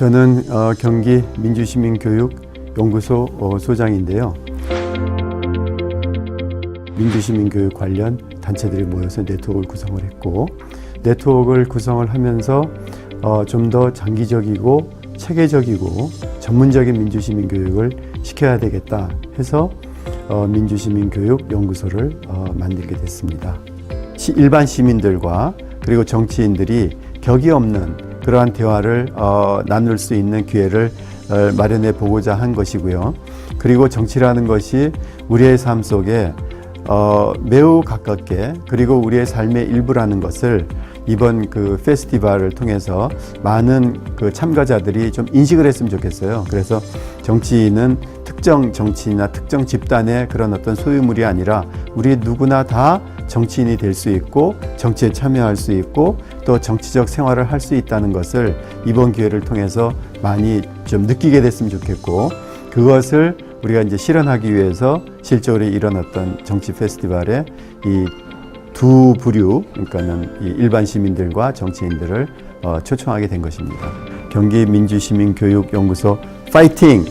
저는 어, 경기 민주시민교육연구소 어, 소장인데요. 민주시민교육 관련 단체들이 모여서 네트워크를 구성을 했고 네트워크를 구성을 하면서 어, 좀더 장기적이고 체계적이고 전문적인 민주시민 교육을 시켜야 되겠다 해서 어, 민주시민 교육 연구소를 어, 만들게 됐습니다. 시- 일반 시민들과 그리고 정치인들이 격이 없는 그러한 대화를 어, 나눌 수 있는 기회를 어, 마련해 보고자 한 것이고요. 그리고 정치라는 것이 우리의 삶 속에 어, 매우 가깝게 그리고 우리의 삶의 일부라는 것을 이번 그 페스티벌을 통해서 많은 그 참가자들이 좀 인식을 했으면 좋겠어요. 그래서 정치인은 특정 정치인이나 특정 집단의 그런 어떤 소유물이 아니라 우리 누구나 다 정치인이 될 수 있고 정치에 참여할 수 있고 또 정치적 생활을 할 수 있다는 것을 이번 기회를 통해서 많이 좀 느끼게 됐으면 좋겠고 그것을 우리가 이제 실현하기 위해서 이런 어떤 정치 페스티벌에 이 두 부류, 그러니까는 이 일반 시민들과 정치인들을 어, 초청하게 된 것입니다. 경기 민주시민교육연구소 파이팅!